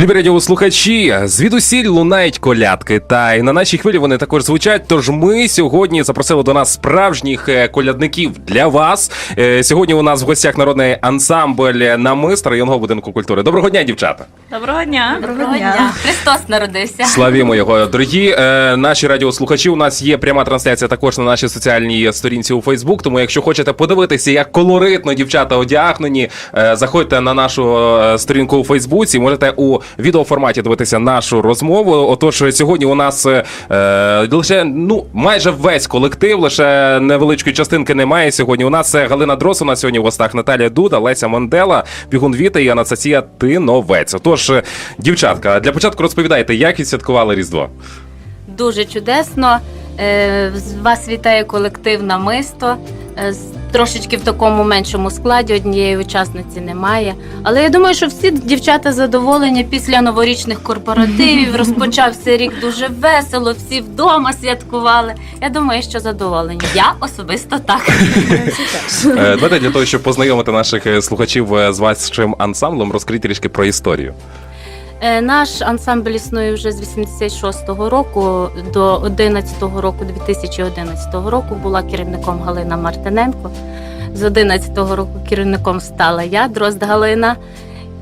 Любі радіослухачі, звідусіль лунають колядки, та й на нашій хвилі вони також звучать. Тож ми сьогодні запросили до нас справжніх е, колядників для вас. Е, Сьогодні у нас в гостях народний ансамбль намист районного будинку культури. Доброго дня, дівчата! Доброго дня. Доброго дня. Христос народився. Славімо його, дорогі е, наші радіослухачі. У нас є пряма трансляція також на нашій соціальній сторінці у Фейсбук. Тому, якщо хочете подивитися, як колоритно дівчата одягнені, заходьте на нашу сторінку у Фейсбуці. Можете у відеоформаті дивитися нашу розмову. Отож, сьогодні у нас е, е, лише ну майже весь колектив, лише невеличкої частинки немає. Сьогодні у нас це Галина Дрос. У сьогодні в гостах Наталія Дуда, Леся Мандела, Бігун Віта і Анастасія Тиновець. Отож, е, дівчатка, для початку розповідайте, як відсвяткували Різдво. Дуже чудесно. Е, Вас вітає колектив намисто. Е, Трошечки в такому меншому складі однієї учасниці немає. Але я думаю, що всі дівчата задоволені після новорічних корпоративів. Розпочався рік дуже весело, всі вдома святкували. Я думаю, що задоволені. Я особисто так. Е, Давайте для того, щоб познайомити наших е, слухачів з вашим ансамблем, розкрийте трішки про історію. Е, Наш ансамбль існує вже з 86-го року до 11-го року, 2011 року була керівником Галина Мартиненко. З 11-го року керівником стала я, Дрозд Галина.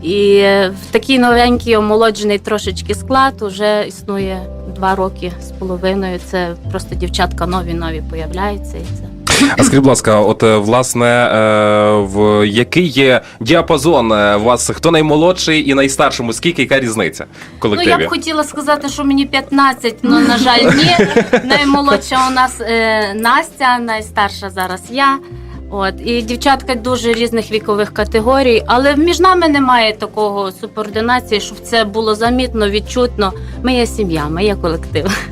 І в такий новенький омолоджений трошечки склад уже існує два роки з половиною. Це просто дівчатка нові нові появляються. І це А скажіть, будь ласка, от е, власне, е, в який є діапазон е, у вас хто наймолодший і найстаршому? Скільки яка різниця в Ну, я б хотіла сказати, що мені 15, але, на жаль, ні. Наймолодша у нас Настя, найстарша зараз я. От, і дівчатка дуже різних вікових категорій, але між нами немає такого субординації, щоб це було замітно, відчутно. Ми є сім'я, ми є колектив.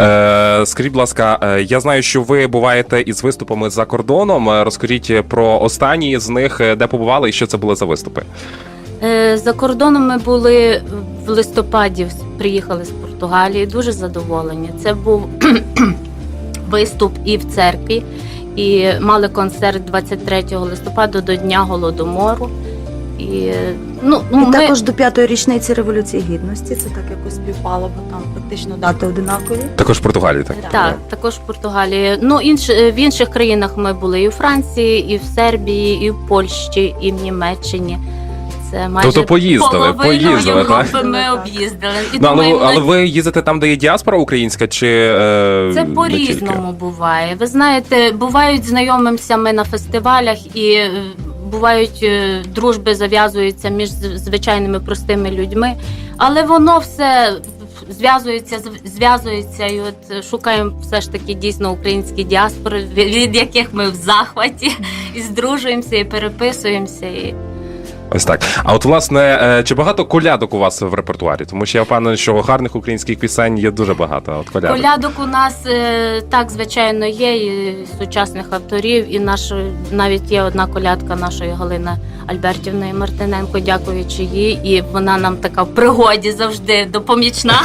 Е, скажіть, будь ласка, е, я знаю, що ви буваєте із виступами за кордоном. Е, Розкажіть про останні з них, де побували і що це були за виступи. За кордоном ми були в листопаді, приїхали з Португалії, дуже задоволені. Це був виступ і в церкві, і мали концерт 23 листопада до Дня Голодомору. І, ну, ну, І ми, також до п'ятої річниці Революції Гідності. Це так якось співпало, бо там практично дати одинакові. Також в Португалії, так? так, також в Португалії. Ну, інш, е, в інших країнах ми були і в Франції, і в Сербії, і в Польщі, і в Німеччині. Це майже Тобто поїздили, половину поїздили, так? Ми об'їздили. І Ну, але, думаємо, але ви їздите там, де є діаспора українська, чи е, Це не по-різному буває. Ви знаєте, бувають знайомимося ми на фестивалях і е, бувають е, дружби зав'язуються між звичайними простими людьми, але воно все зв'язується, зв'язується, і от е, шукаємо все ж таки дійсно українські діаспори, від яких ми в захваті і здружуємося, і переписуємося. Ось так. А от власне, е, чи багато колядок у вас в репертуарі? Тому що я впевнений, що гарних українських пісень є дуже багато. От колядок. Колядок у нас е, так звичайно є і сучасних авторів, і наш навіть є одна колядка нашої Галини Альбертівної Мартиненко, дякуючи їй, і вона нам така в пригоді завжди допомічна.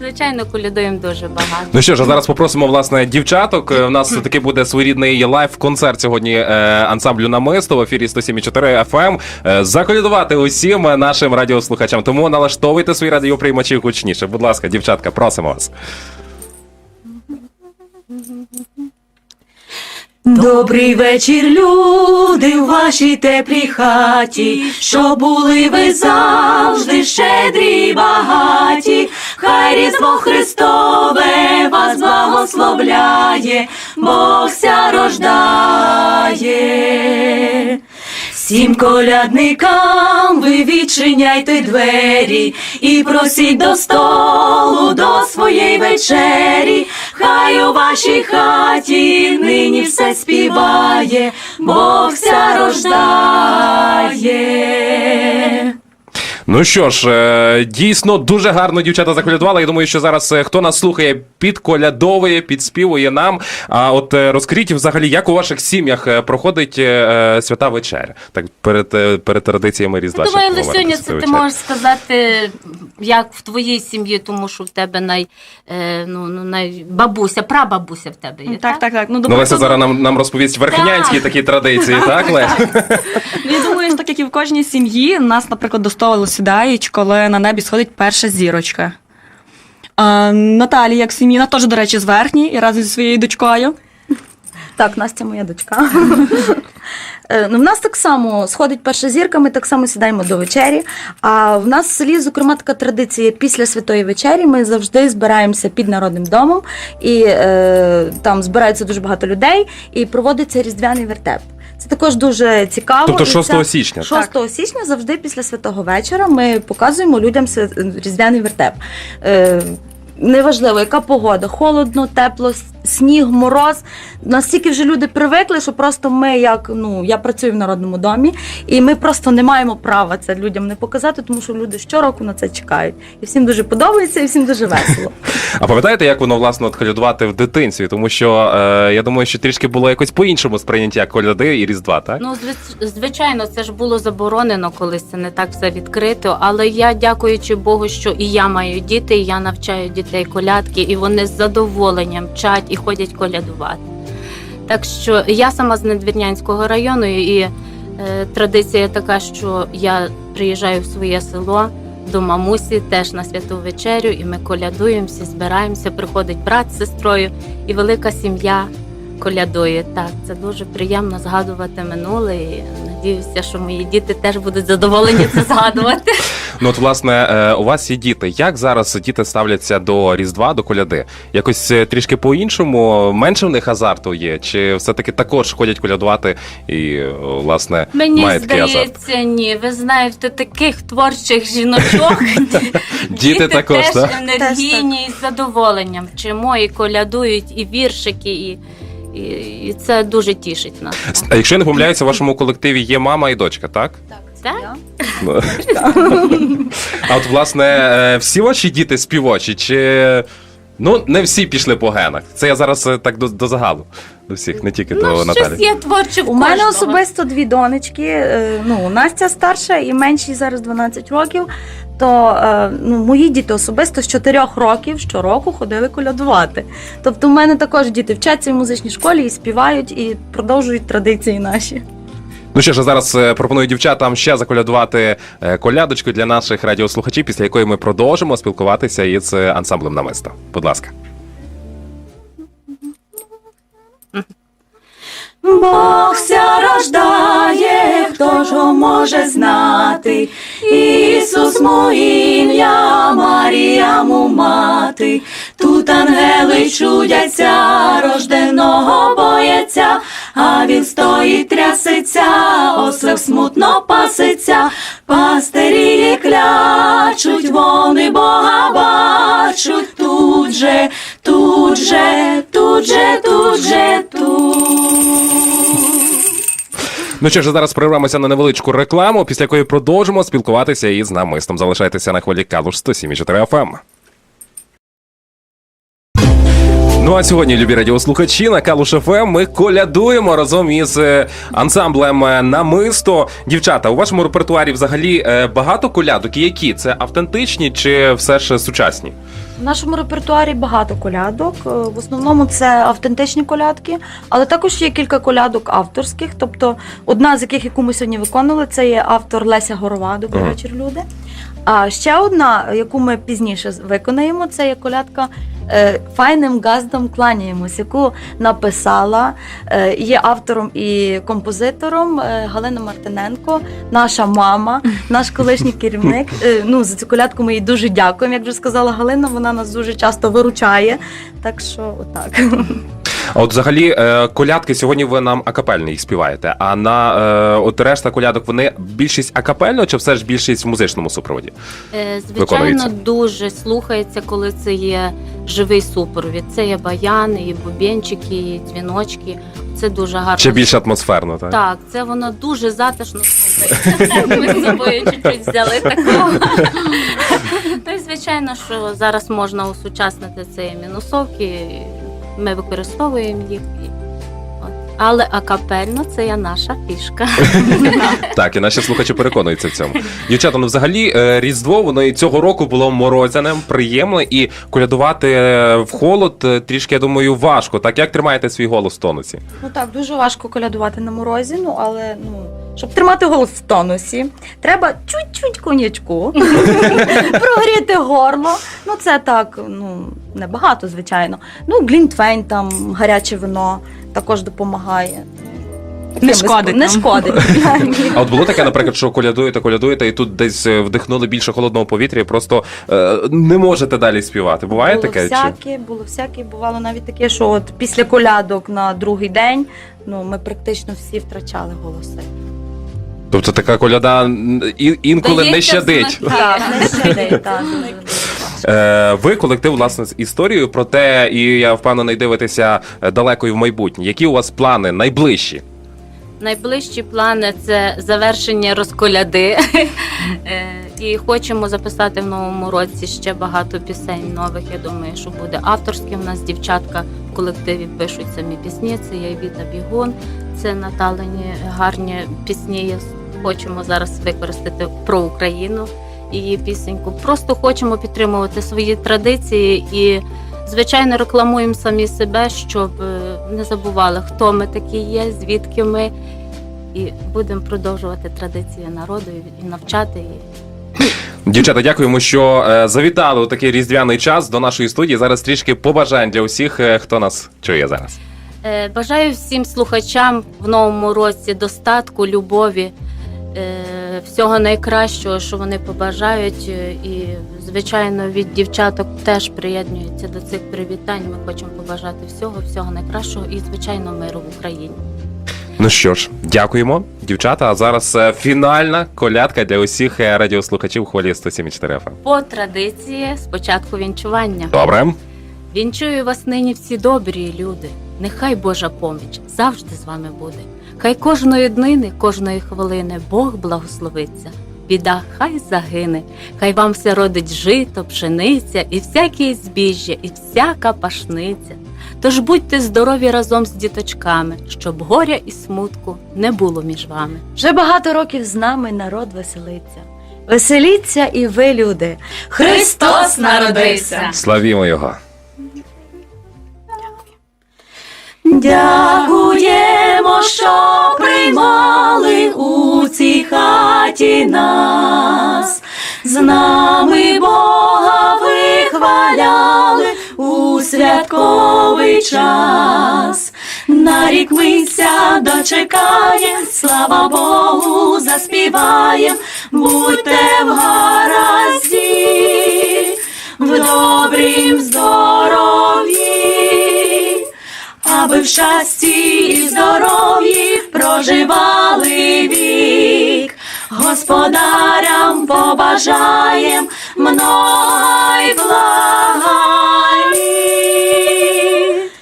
Звичайно, колядуємо дуже багато. Ну що ж, а зараз попросимо власне дівчаток. Е, У нас таки буде своєрідний лайв-концерт сьогодні е, ансамблю намисто в ефірі 107.4 FM. Е, заколядувати усім нашим радіослухачам. Тому налаштовуйте свої радіоприймачі гучніше. Будь ласка, дівчатка, просимо вас. Добрий вечір, люди, у вашій теплій хаті, що були ви завжди щедрі й багаті, хай різдво Христове вас благословляє, Бог ся рождає. Всім колядникам ви відчиняйте двері і просіть до столу до своєї вечері. Хай у вашій хаті нині все співає, Бог ся рождає. Ну що ж, е, дійсно дуже гарно дівчата заколядували. Я думаю, що зараз е, хто нас слухає, підколядовує, підспівує нам. А от е, розкажіть взагалі, як у ваших сім'ях проходить свята вечеря? Так перед, перед традиціями Різдва. Ну, Давай, ще поговоримо Лисюня, це ти можеш сказати, як в твоїй сім'ї, тому що в тебе най, ну, ну, най... бабуся, прабабуся в тебе є. Так, так, так. Ну, Ну, Леся прикладу, зараз нам, нам розповість верхнянські Так. такі традиції, так, Лесь? Ну, Я думаю, що так як і в кожній сім'ї, нас, наприклад, до столу сідають, коли на небі сходить перша зірочка. А, Наталія, як в теж, до речі, з верхній і разом зі своєю дочкою. Так, Настя моя дочка. Е, Ну, в нас так само сходить перша зірка, ми так само сідаємо до вечері. А в нас в селі, зокрема, така традиція після святої вечері. Ми завжди збираємося під народним домом, і е, там збирається дуже багато людей, і проводиться різдвяний вертеп. Це також дуже цікаво. Тобто і 6 це- січня. 6 січня завжди після святого вечора ми показуємо людям свя- різдвяний вертеп. Е, Неважливо, яка погода, холодно, тепло, сніг, мороз. Настільки вже люди привикли, що просто ми, як ну я працюю в народному домі, і ми просто не маємо права це людям не показати, тому що люди щороку на це чекають. І всім дуже подобається, і всім дуже весело. А пам'ятаєте, як воно власне от колядувати в дитинстві? Тому що е, я думаю, що трішки було якось по-іншому сприйняття коляди і Різдва, так? Ну, звичайно, це ж було заборонено колись, це не так все відкрито. Але я дякуючи Богу, що і я маю діти, і я навчаю дітей колядки, і вони з задоволенням вчать і ходять колядувати. Так що я сама з Надвірнянського району, і е, традиція така, що я приїжджаю в своє село до мамусі теж на святу вечерю, і ми колядуємо, всі збираємося. Приходить брат з сестрою, і велика сім'я колядує. Так, це дуже приємно згадувати минуле. І надіюся, що мої діти теж будуть задоволені це згадувати. Ну от власне е, у вас є діти. Як зараз діти ставляться до Різдва, до коляди? Якось е, трішки по-іншому, менше в них азарту є, чи все-таки також ходять колядувати і е, власне Мені має такий азарт? ні. Ви знаєте, таких творчих жіночок Діти також, теж енергійні і з задоволенням вчимо і колядують, і віршики, і, і, і це дуже тішить нас. А якщо я не помиляюся, в вашому колективі є мама і дочка, так? Так? Ну. А от власне е, всі ваші діти співочі, чи ну не всі пішли по генах? Це я зараз е, так до, до загалу до всіх, не тільки до Ну, щось Наталі. є творче в У мене кожного. особисто дві донечки. е, Ну, Настя старша і меншій зараз 12 років. То е, ну, мої діти особисто з 4 років щороку ходили колядувати. Тобто, у мене також діти вчаться в музичній школі і співають, і продовжують традиції наші. Ну що ж, зараз е, пропоную дівчатам ще заколядувати е, колядочку для наших радіослухачів, після якої ми продовжимо спілкуватися із е, ансамблем намисто. Будь ласка. Бог ся рождає, хто ж може знати? Ісус му ім'я, Марія му мати. Тут ангели чудяться, рожденого боєця, а він стоїть трясеться, ослив смутно паситься, пастирі клячуть, вони Бога бачуть тут же, тут же, тут же, тут же, тут. Ну що ж, зараз прервемося на невеличку рекламу, після якої продовжимо спілкуватися із намистом. Залишайтеся на хвилі Калуш 107,4 FM. Ну а сьогодні, любі радіослухачі, на Калуш ФМ ми колядуємо разом із е, ансамблем е, Намисто. Дівчата, у вашому репертуарі взагалі е, багато колядок. І Які це автентичні чи все ж сучасні? В нашому репертуарі багато колядок. В основному це автентичні колядки, але також є кілька колядок авторських. Тобто, одна з яких, яку ми сьогодні виконували, це є автор Леся Горова. Добрий Ага. вечір, люди. А ще одна, яку ми пізніше виконаємо, це є колядка Файним газдом кланяємось, яку написала, е, є автором і композитором е, Галина Мартиненко, наша мама, наш колишній керівник. Е, Ну, за цю колядку ми їй дуже дякуємо. Як вже сказала Галина, вона нас дуже часто виручає. Так що, отак. А от взагалі е, колядки сьогодні ви нам акапельно їх співаєте. А на е, от решта колядок вони більшість акапельно, чи все ж більшість в музичному супроводі? Е, Звичайно, дуже слухається, коли це є живий супровід. Це є баяни, і бубенчики, і дзвіночки. Це дуже гарно. Чи більш атмосферно, так? Так, це воно дуже затишно. Ми з собою чуть-чуть взяли такого. І звичайно, що зараз можна усучаснити цей мінусок, і ми використовуємо їх. Але акапельно це є наша фішка. Так, і наші слухачі переконуються в цьому. Дівчата, ну взагалі е, Різдво воно і цього року було морозяним, приємно, і колядувати е, в холод е, трішки, я думаю, важко. Так як тримаєте свій голос в тонусі? Ну так, дуже важко колядувати на морозі, ну але ну, щоб тримати голос в тонусі, треба чуть-чуть конячку, прогріти горло. Ну це так, ну небагато, звичайно. Ну, глінтвейн, там гаряче вино також допомагає. Такими шкодить Не шкодить. А от було таке, наприклад, що колядуєте, колядуєте, і тут десь е, вдихнули більше холодного повітря, і просто е, не можете далі співати. Буває було таке? Чи? всяке, було всяке. Бувало навіть таке, що от після колядок на другий день ну, ми практично всі втрачали голоси. Тобто така коляда інколи не Дається щадить. Так, не щадить, так. Е, ви колектив власне з історією, проте і я впевнений дивитися е, далеко і в майбутнє. Які у вас плани найближчі? Найближчі плани це завершення розколяди. Е, І хочемо записати в новому році ще багато пісень нових. Я думаю, що буде авторським. У нас дівчатка в колективі пишуть самі пісні. Це Віта Бігун, це Наталені гарні пісні. Хочемо зараз використати про Україну її пісеньку. Просто хочемо підтримувати свої традиції і. Звичайно, рекламуємо самі себе, щоб е, не забували, хто ми такі є, звідки ми, і будемо продовжувати традиції народу і- навчати їх. Дівчата, дякуємо, що е, завітали у такий різдвяний час до нашої студії. Зараз трішки побажань для усіх, е, хто нас чує зараз. Бажаю всім слухачам в новому році достатку, любові, всього найкращого, що вони побажають. е, І, звичайно, від дівчаток теж приєднуються до цих привітань. Ми хочемо побажати всього, всього найкращого і, звичайно, миру в Україні. Ну що ж, дякуємо, дівчата. А зараз е, фінальна колядка для усіх е, радіослухачів хвилі 107.4 FM. По традиції спочатку вінчування. Добре. Вінчую вас нині всі добрі люди. Нехай Божа поміч завжди з вами буде. Хай кожної днини, кожної хвилини Бог благословиться. Біда хай загине, хай вам все родить жито, пшениця, і всяке збіжжя, і всяка пашниця. Тож будьте здорові разом з діточками, щоб горя і смутку не було між вами. Вже багато років з нами народ веселиться. Веселіться і ви, люди. Христос народився! Славімо його. Дякуємо, що приймали у цій хаті нас. З нами Бога вихваляли у святковий час. На рік мися дочекаєм, слава Богу, заспіваєм, будьте в гаразді, в добрім здоров'ї аби в щасті і здоров'ї проживали вік. Господарям побажаєм много й блага літ.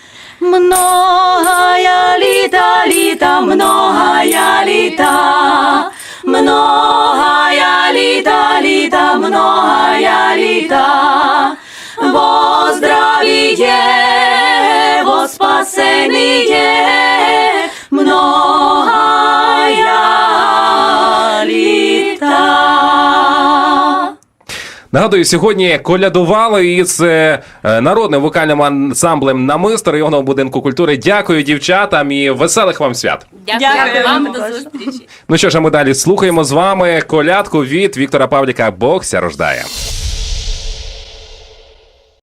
Многая літа, літа, многая літа, многая літа, літа, многая літа, во здравіє, Нагадую, сьогодні колядували із е, е, народним вокальним ансамблем Намисто районного будинку культури. Дякую дівчатам і веселих вам свят. Дякую, Дякую. вам до зустрічі. Ну що ж, а ми далі слухаємо з вами колядку від Віктора Павліка Бог ся рождає.